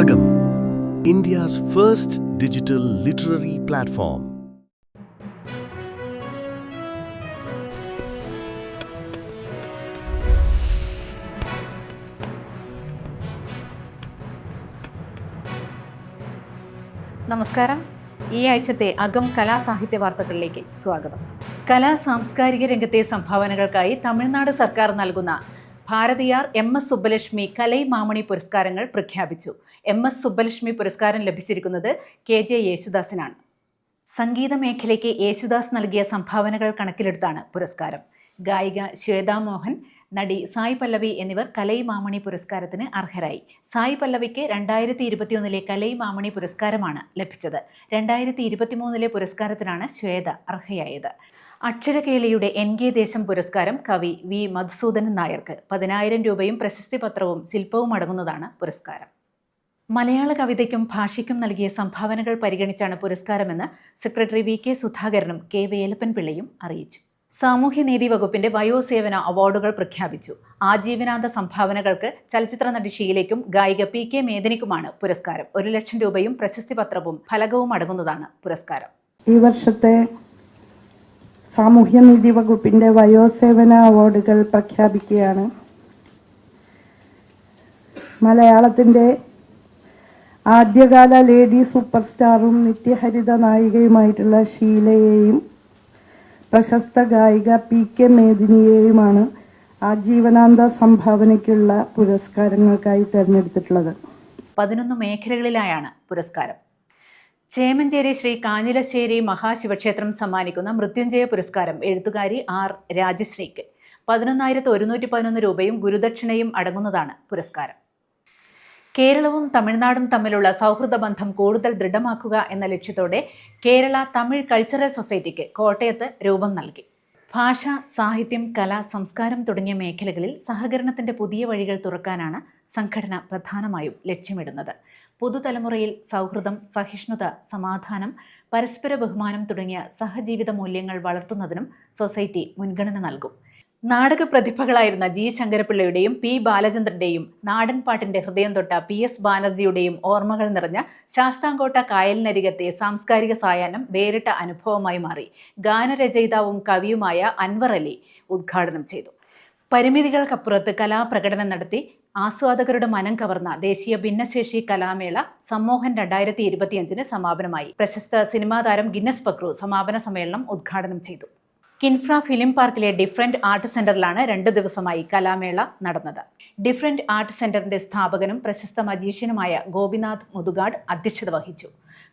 Agam, India's first digital literary platform. നമസ്കാരം. ഈ ആഴ്ചത്തെ അകം കലാ സാഹിത്യ വാർത്തകളിലേക്ക് സ്വാഗതം. കലാ സാംസ്കാരിക രംഗത്തെ സംഭാവനകൾക്കായി തമിഴ്നാട് സർക്കാർ നൽകുന്ന ഭാരതിയാർ എം എസ് സുബ്ബലക്ഷ്മി കലൈ മാമണി പുരസ്കാരങ്ങൾ പ്രഖ്യാപിച്ചു. എം എസ് സുബ്ബലക്ഷ്മി പുരസ്കാരം ലഭിച്ചിരിക്കുന്നത് കെ ജെ യേശുദാസിനാണ്. സംഗീത മേഖലയ്ക്ക് യേശുദാസ് നൽകിയ സംഭാവനകൾ കണക്കിലെടുത്താണ് പുരസ്കാരം. ഗായിക ശ്വേതാ മോഹൻ നടി സായ് പല്ലവി എന്നിവർ കലൈ മാമണി പുരസ്കാരത്തിന് അർഹരായി. സായ് പല്ലവിക്ക് രണ്ടായിരത്തി ഇരുപത്തിയൊന്നിലെ കലൈ മാമണി പുരസ്കാരമാണ് ലഭിച്ചത്. രണ്ടായിരത്തി ഇരുപത്തിമൂന്നിലെ പുരസ്കാരത്തിനാണ് ശ്വേത അർഹയായത്. അക്ഷരകേളിയുടെ എൻ കെ ദേശം പുരസ്കാരം കവി വി മധുസൂദനൻ നായർക്ക് പതിനായിരം രൂപയും പ്രശസ്തി പത്രവും ശില്പവും അടങ്ങുന്നതാണ് പുരസ്കാരം. മലയാള കവിതയ്ക്കും ഭാഷയ്ക്കും നൽകിയ സംഭാവനകൾ പരിഗണിച്ചാണ് പുരസ്കാരമെന്ന് സെക്രട്ടറി വി കെ സുധാകരനും കെ വേലപ്പൻ പിള്ളയും അറിയിച്ചു. സാമൂഹ്യനീതി വകുപ്പിന്റെ വയോസേവന അവാർഡുകൾ പ്രഖ്യാപിച്ചു. ആജീവനാന്ത സംഭാവനകൾക്ക് ചലച്ചിത്ര നടി ഷീലയ്ക്കും ഗായിക പി കെ മേദിനിക്കുമാണ് പുരസ്കാരം. ഒരു ലക്ഷം രൂപയും പ്രശസ്തി പത്രവും ഫലകവും അടങ്ങുന്നതാണ് പുരസ്കാരം. ഈ വർഷത്തെ സാമൂഹ്യനീതി വകുപ്പിന്റെ വയോസേവന അവാർഡുകൾ പ്രഖ്യാപിക്കുകയാണ്. മലയാളത്തിന്റെ ആദ്യകാല ലേഡി സൂപ്പർ സ്റ്റാറും നിത്യഹരിത നായികയുമായിട്ടുള്ള ഷീലയെയും പ്രശസ്ത ഗായിക പി കെ മേദിനിയെയുമാണ് ആജീവനാന്ത സംഭാവനയ്ക്കുള്ള പുരസ്കാരങ്ങൾക്കായി തിരഞ്ഞെടുത്തിട്ടുള്ളത്. പതിനൊന്ന് മേഖലകളിലായാണ് പുരസ്കാരം. ചേമഞ്ചേരി ശ്രീ കാഞ്ഞിലശ്ശേരി മഹാശിവക്ഷേത്രം സമ്മാനിക്കുന്ന മൃത്യുഞ്ജയ പുരസ്കാരം എഴുത്തുകാരി ആർ രാജശ്രീക്ക്. പതിനൊന്നായിരത്തി ഒരുന്നൂറ്റി പതിനൊന്ന് രൂപയും ഗുരുദക്ഷിണയും അടങ്ങുന്നതാണ് പുരസ്കാരം. കേരളവും തമിഴ്നാടും തമ്മിലുള്ള സൗഹൃദ ബന്ധം കൂടുതൽ ദൃഢമാക്കുക എന്ന ലക്ഷ്യത്തോടെ കേരള തമിഴ് കൾച്ചറൽ സൊസൈറ്റിക്ക് കോട്ടയത്ത് രൂപം നൽകി. ഭാഷ സാഹിത്യം കല സംസ്കാരം തുടങ്ങിയ മേഖലകളിൽ സഹകരണത്തിന്റെ പുതിയ വഴികൾ തുറക്കാനാണ് സംഘടന പ്രധാനമായും ലക്ഷ്യമിടുന്നത്. പുതുതലമുറയിൽ സൗഹൃദം സഹിഷ്ണുത സമാധാനം പരസ്പര ബഹുമാനം തുടങ്ങിയ സഹജീവിത മൂല്യങ്ങൾ വളർത്തുന്നതിനും സൊസൈറ്റി മുൻഗണന നൽകും. നാടക പ്രതിഭകളായിരുന്ന ജി ശങ്കരപിള്ളയുടെയും പി ബാലചന്ദ്രന്റെയും നാടൻ പാട്ടിന്റെ ഹൃദയം തൊട്ട പി എസ് ബാനർജിയുടെയും ഓർമ്മകൾ നിറഞ്ഞ ശാസ്താംകോട്ട കായലിനരികത്തെ സാംസ്കാരിക സായാഹ്നം വേറിട്ട അനുഭവമായി മാറി. ഗാനരചയിതാവും കവിയുമായ അൻവർ അലി ഉദ്ഘാടനം ചെയ്തു. പരിമിതികൾക്കപ്പുറത്ത് കലാപ്രകടനം നടത്തി ആസ്വാദകരുടെ മനം കവർന്ന ദേശീയ ഭിന്നശേഷി കലാമേള സമ്മോഹൻ രണ്ടായിരത്തി ഇരുപത്തിയഞ്ചിന് സമാപനമായി. പ്രശസ്ത സിനിമാതാരം ഗിന്നസ് പക്രു സമാപന സമ്മേളനം ഉദ്ഘാടനം ചെയ്തു. കിൻഫ്ര ഫിലിം പാർക്കിലെ ഡിഫറെന്റ് ആർട്ട് സെന്ററിലാണ് രണ്ട് ദിവസമായി കലാമേള നടന്നത്. ഡിഫറെന്റ് ആർട്ട് സെന്ററിന്റെ സ്ഥാപകനും പ്രശസ്ത മജീഷ്യനുമായ ഗോപിനാഥ് മുതുകാട് അധ്യക്ഷത വഹിച്ചു.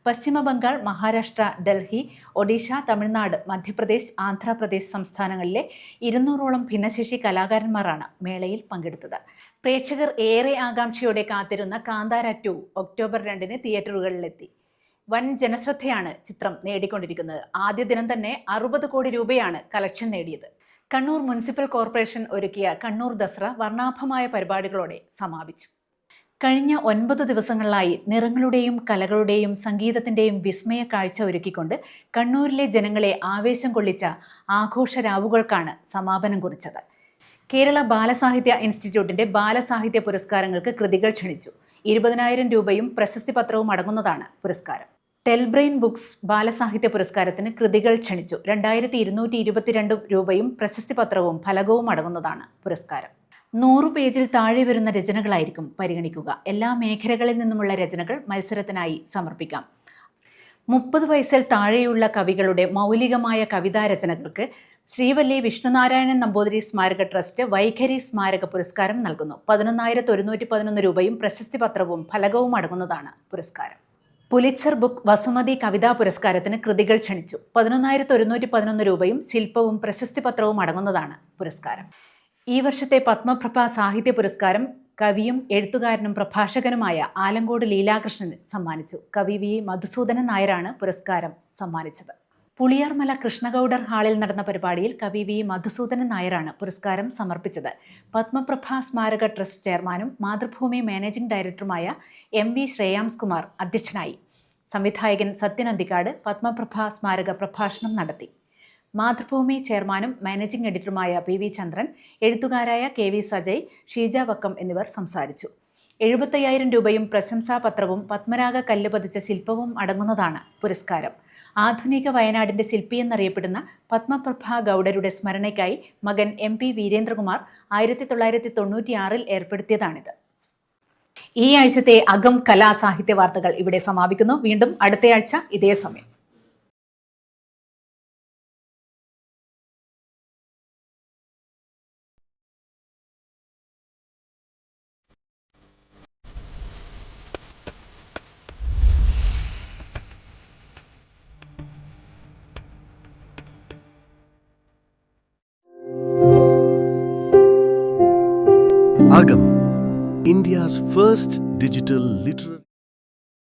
പശ്ചിമ ബംഗാൾ മഹാരാഷ്ട്ര ഡൽഹി ഒഡീഷ തമിഴ്നാട് മധ്യപ്രദേശ് ആന്ധ്രാപ്രദേശ് സംസ്ഥാനങ്ങളിലെ ഇരുന്നൂറോളം ഭിന്നശേഷി കലാകാരന്മാരാണ് മേളയിൽ പങ്കെടുത്തത്. പ്രേക്ഷകർ ഏറെ ആകാംക്ഷയോടെ കാത്തിരുന്ന കാന്താര ടു ഒക്ടോബർ രണ്ടിന് തിയേറ്ററുകളിലെത്തി. വൻ ജനശ്രദ്ധയാണ് ചിത്രം നേടിക്കൊണ്ടിരിക്കുന്നത്. ആദ്യ ദിനം തന്നെ അറുപത് കോടി രൂപയാണ് കളക്ഷൻ നേടിയത്. കണ്ണൂർ മുനിസിപ്പൽ കോർപ്പറേഷൻ ഒരുക്കിയ കണ്ണൂർ ദസറ വർണാഭമായ പരിപാടികളോടെ സമാപിച്ചു. കഴിഞ്ഞ ഒൻപത് ദിവസങ്ങളിലായി നിറങ്ങളുടെയും കലകളുടെയും സംഗീതത്തിന്റെയും വിസ്മയ കാഴ്ച ഒരുക്കിക്കൊണ്ട് കണ്ണൂരിലെ ജനങ്ങളെ ആവേശം കൊള്ളിച്ച ആഘോഷരാവുകൾക്കാണ് സമാപനം കുറിച്ചത്. കേരള ബാലസാഹിത്യ ഇൻസ്റ്റിറ്റ്യൂട്ടിന്റെ ബാലസാഹിത്യ പുരസ്കാരങ്ങൾക്ക് കൃതികൾ ക്ഷണിച്ചു. ഇരുപതിനായിരം രൂപയും പ്രശസ്തി പത്രവും അടങ്ങുന്നതാണ് പുരസ്കാരം. ടെൽബ്രെയിൻ ബുക്സ് ബാലസാഹിത്യ പുരസ്കാരത്തിന് കൃതികൾ ക്ഷണിച്ചു. രണ്ടായിരത്തി ഇരുന്നൂറ്റി ഇരുപത്തിരണ്ട് രൂപയും പ്രശസ്തി പത്രവും ഫലകവും അടങ്ങുന്നതാണ് പുരസ്കാരം. നൂറു പേജിൽ താഴെ വരുന്ന രചനകളായിരിക്കും പരിഗണിക്കുക. എല്ലാ മേഖലകളിൽ നിന്നുമുള്ള രചനകൾ മത്സരത്തിനായി സമർപ്പിക്കാം. മുപ്പത് വയസ്സിൽ താഴെയുള്ള കവികളുടെ മൗലികമായ കവിതാ രചനകൾക്ക് ശ്രീവല്ലി വിഷ്ണുനാരായണൻ നമ്പൂതിരി സ്മാരക ട്രസ്റ്റ് വൈഖരി സ്മാരക പുരസ്കാരം നൽകുന്നു. പതിനൊന്നായിരത്തി ഒരുന്നൂറ്റി പതിനൊന്ന് രൂപയും പ്രശസ്തി പത്രവും ഫലകവും അടങ്ങുന്നതാണ് പുരസ്കാരം. പുലിറ്റ്സർ ബുക്ക് വസുമതി കവിതാ പുരസ്കാരത്തിന് കൃതികൾ ക്ഷണിച്ചു. പതിനൊന്നായിരത്തി ഒരുന്നൂറ്റി പതിനൊന്ന് രൂപയും ശില്പവും പ്രശസ്തി പത്രവും അടങ്ങുന്നതാണ് പുരസ്കാരം. ഈ വർഷത്തെ പത്മപ്രഭ സാഹിത്യ പുരസ്കാരം കവിയും എഴുത്തുകാരനും പ്രഭാഷകനുമായ ആലങ്കോട് ലീലാകൃഷ്ണന് സമ്മാനിച്ചു. കവി വി മധുസൂദനൻ നായരാണ് പുരസ്കാരം സമ്മാനിച്ചത്. പുളിയാർമല കൃഷ്ണഗൗഡർ ഹാളിൽ നടന്ന പരിപാടിയിൽ കവി വി മധുസൂദനൻ നായരാണ് പുരസ്കാരം സമർപ്പിച്ചത്. പത്മപ്രഭ സ്മാരക ട്രസ്റ്റ് ചെയർമാനും മാതൃഭൂമി മാനേജിംഗ് ഡയറക്ടറുമായ എം വി ശ്രേയാംസ് കുമാർ അധ്യക്ഷനായി. സംവിധായകൻ സത്യൻ അന്തിക്കാട് പത്മപ്രഭ സ്മാരക പ്രഭാഷണം നടത്തി. മാതൃഭൂമി ചെയർമാനും മാനേജിംഗ് എഡിറ്ററുമായ പി വി ചന്ദ്രൻ എഴുത്തുകാരായ കെ വി സജയ് ഷീജ വക്കം എന്നിവർ സംസാരിച്ചു. എഴുപത്തയ്യായിരം രൂപയും പ്രശംസാപത്രവും പത്മരാഗ കല്ല് പതിച്ച ശില്പവും അടങ്ങുന്നതാണ് പുരസ്കാരം. ആധുനിക വയനാടിന്റെ ശില്പി എന്നറിയപ്പെടുന്ന പത്മപ്രഭ ഗൗഡരുടെ സ്മരണയ്ക്കായി മകൻ എം പി വീരേന്ദ്രകുമാർ ആയിരത്തി തൊള്ളായിരത്തി തൊണ്ണൂറ്റിയാറിൽ ഏർപ്പെടുത്തിയതാണിത്. ഈ ആഴ്ചത്തെ അകം കലാ സാഹിത്യ വാർത്തകൾ ഇവിടെ സമാപിക്കുന്നു. വീണ്ടും അടുത്തയാഴ്ച ഇതേ സമയം. Agam, India's first digital literary